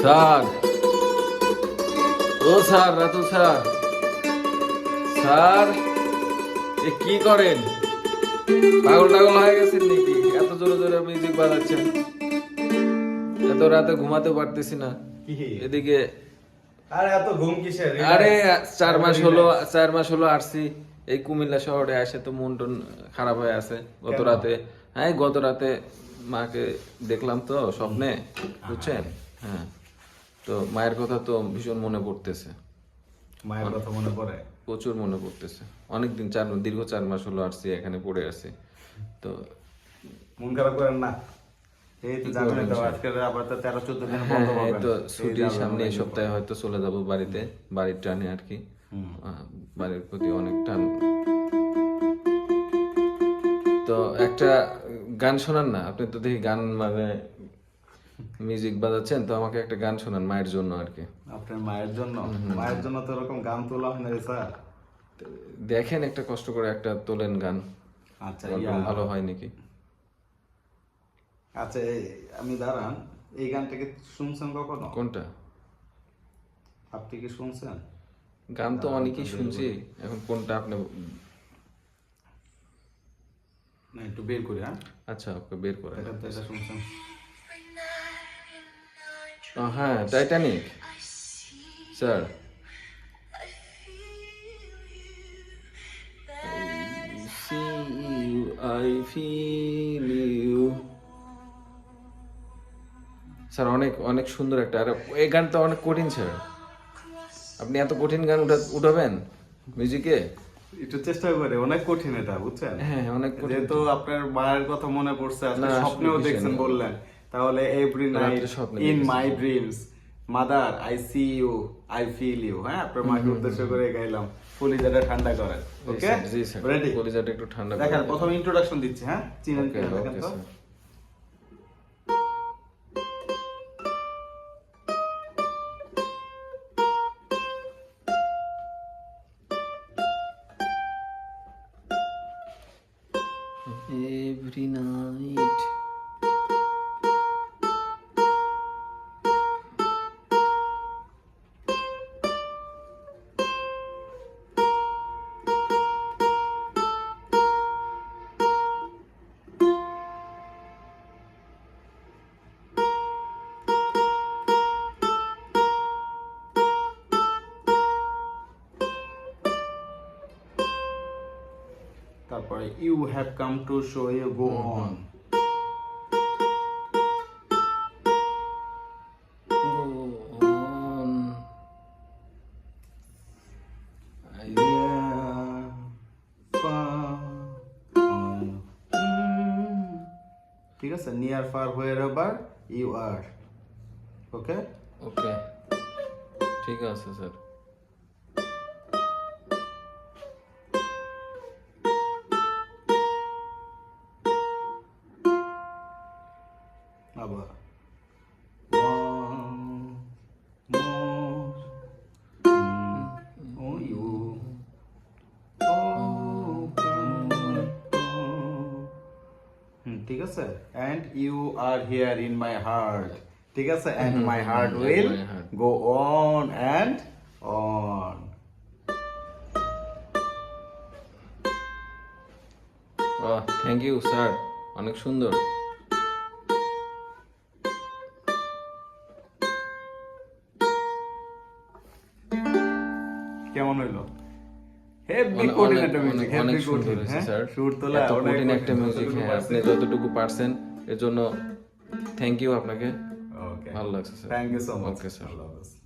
Sir. ও sir Ratu sir. Sir এ কি করেন? পাগল টাগল হয়ে গেছেন নাকি? এত জোরে জোরে মিউজিক বাজাচ্ছেন। এত রাতে ঘুমাতে পারতেছি না। এদিকে আরে এত ঘুম কিসের? আরে চার মাস হলো চার মাস হলো আসছি। এই কুমিল্লা শহরে আসে তো মন টন খারাপ হয়ে আছে গত? রাতে। হ্যাঁ গত রাতে মাকে দেখলাম তো স্বপ্নে বুঝছেন? হ্যাঁ। তো মায়ের কথা তো ভীষণ মনে পড়তেছে। মায়ের কথা মনে পড়ে? প্রচুর মনে পড়তেছে। অনেকদিন চার দীর্ঘ চার মাস হলো আসছি এখানে পড়ে আছি। তো মন খারাপ করেন না? হ্যাঁ সামনে এই সপ্তাহে হয়তো চলে যাব বাড়িতে বাড়ির টানে আর কি। বাড়ির প্রতি অনেক টান। তো একটা গান শোনান না আপনি তো দেখি গান মানে মিউজিক বাজাচ্ছেন তো আমাকে একটা গান শোনান মায়ের জন্য আর কি। আপনার মায়ের জন্য? মায়ের জন্য তো এরকম গান তোলা হয় না রে স্যার। দেখেন একটা কষ্ট করে একটা তোলেন গান। আচ্ছা ভালো হয় নাকি? আচ্ছা আমি দাঁড়ান এই গানটাকে শুনছেন কখনো? কোনটা? আপনি কি শুনছেন? গান তো অনেকেই শুনছি এখন কোনটা আপনি না একটু বের করি হ্যাঁ? আচ্ছা ওকে বের করেন এটা এটা শুনছেন ও, হ্যাঁ Titanic sir. See you, I feel you. Sir অনেক অনেক সুন্দর একটা আর এই গানটা অনেক কঠিন স্যার। আপনি এত কঠিন গান উঠা- উঠাবেন? মিউজিকে একটু চেষ্টা করে অনেক কঠিন এটা বুঝছেন? হ্যাঁ অনেক কঠিন যেহেতু আপনার মায়ের কথা মনে পড়ছে আসলে স্বপ্নেও দেখছেন বললেন। তাহলে every night in my dreams mother I see you I feel you হ্যাঁ? আপনার মাকে উদ্দেশ্য করে গাইলাম কলিজাটা ঠান্ডা করেন ওকে রেডি কলিজাটা একটু ঠান্ডা দেখেন। প্রথম ইন্ট্রোডাকশন দিচ্ছি হ্যাঁ? চিনেন দেখেন তো। Every night তারপরে you have come to show you go on go on. I ঠিক আছে near far wherever you are okay okay ঠিক আছে স্যার হুম, ঠিক আছে and you are here in my heart ঠিক আছে and my heart and will my heart. go on and on thank you sir অনেক সুন্দর কেমন হইল? হেভি অনেক- কঠিন একটা মিউজিক অনেক- হেভি কঠিন হ্যাঁ? স্যার সুর তোলা কঠিন একটা মিউজিক হ্যাঁ। আপনি যতটুকু পারছেন এর জন্য থ্যাংক ইউ আপনাকে। ওকে ভালো লাগছে sir thank you so much